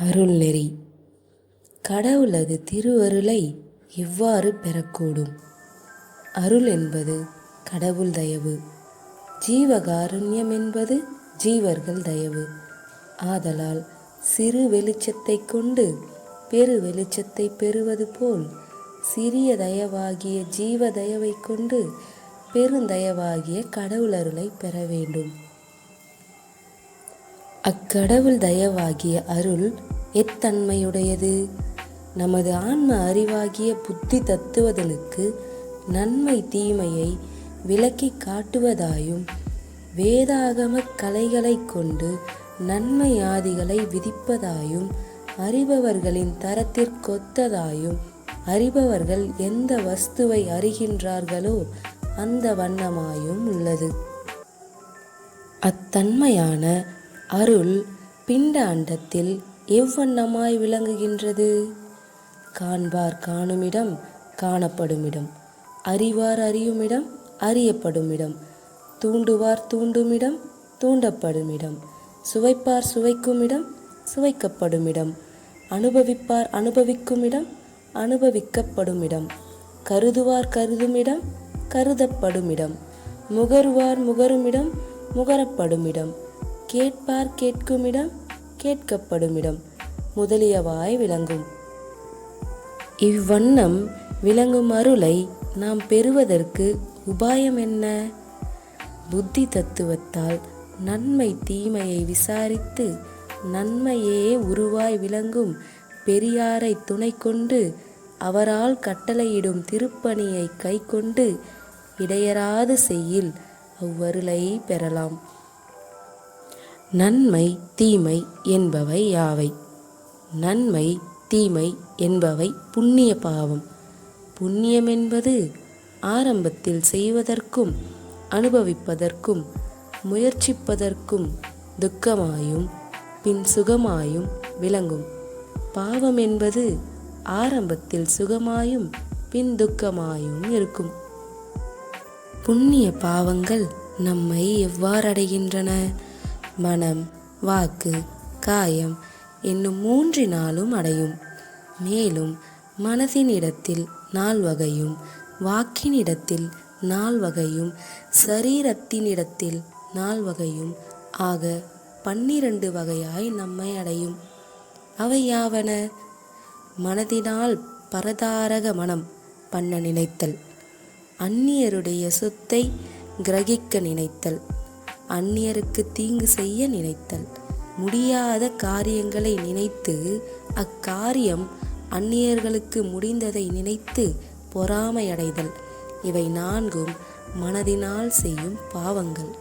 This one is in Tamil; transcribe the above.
அருள்நெறி. கடவுளது திருவருளை எவ்வாறு பெறக்கூடும்? அருள் என்பது கடவுள் தயவு. ஜீவகாருண்யம் என்பது ஜீவர்கள் தயவு. ஆதலால் சிறு வெளிச்சத்தைக் கொண்டு பெரு வெளிச்சத்தை பெறுவது போல் சிறிய தயவாகிய ஜீவ தயவைக் கொண்டு பெருந்தயவாகிய கடவுளருளை பெற வேண்டும். அக்கடவுள் தயவாகிய அருள் எத்தன்மையுடையது? நமது ஆன்ம அறிவாகிய புத்தி தத்துவதனுக்கு நன்மை தீமையை விளக்கி காட்டுவதாயும் வேதாகம கலைகளை கொண்டு நன்மை ஆதிகளை விதிப்பதாயும் அறிபவர்களின் தரத்திற்கொத்ததாயும் அறிபவர்கள் எந்த வஸ்துவை அறிகின்றார்களோ அந்த வண்ணமாயும் உள்ளது. அத்தன்மையான அருள் பிண்ட அண்டத்தில் எவ்வண்ணமாய் விளங்குகின்றது? காண்பார் காணுமிடம் காணப்படுமிடம். அறிவார் அறியுமிடம் அறியப்படுமிடம். தூண்டுவார் தூண்டுமிடம் தூண்டப்படுமிடம். சுவைப்பார் சுவைக்குமிடம் சுவைக்கப்படுமிடம். அனுபவிப்பார் அனுபவிக்குமிடம் அனுபவிக்கப்படுமிடம். கருதுவார் கருதுமிடம் கருதப்படுமிடம். முகருவார் முகருமிடம் முகரப்படுமிடம். கேட்பார் கேட்குமிடம் கேட்கப்படுமிடம். முதலியவாய் விளங்கும். இவ்வண்ணம் விளங்கும் அருளை நாம் பெறுவதற்கு உபாயம் என்ன? புத்தி தத்துவத்தால் நன்மை தீமையை விசாரித்து நன்மையே உருவாய் விளங்கும் பெரியாரை துணை கொண்டு அவரால் கட்டளையிடும் திருப்பணியை கைக்கொண்டு இடையராது செய்யில் அவ்வருளை பெறலாம். நன்மை தீமை என்பவை யாவை? நன்மை தீமை என்பவை புண்ணிய பாவம். புண்ணியம் என்பது ஆரம்பத்தில் செய்வதற்கும் அனுபவிப்பதற்கும் முயற்சிப்பதற்கும் துக்கமாயும் பின் சுகமாயும் விளங்கும். பாவம் என்பது ஆரம்பத்தில் சுகமாயும் பின் துக்கமாயும் இருக்கும். புண்ணிய பாவங்கள் நம்மை எவ்வாறடைகின்றன? மனம் வாக்கு காயம் என்னும் மூன்றினாலும் அடையும். மேலும் மனதினிடத்தில் நால்வகையும் வாக்கினிடத்தில் இடத்தில் சரீரத்தினிடத்தில் நால்வகையும் ஆக பன்னிரண்டு வகையாய் நம்மை அடையும். அவை யாவன? மனதினால் பரதாரக மனம் பண்ண நினைத்தல். அந்நியருடைய சொத்தை கிரகிக்க நினைத்தல் அந்நியருக்கு தீங்கு செய்ய நினைத்தல். முடியாத காரியங்களை நினைத்து அக்காரியம் அந்நியர்களுக்கு முடிந்ததை நினைத்து பொறாமையடைதல். இவை நான்கும் மனதினால் செய்யும் பாவங்கள்.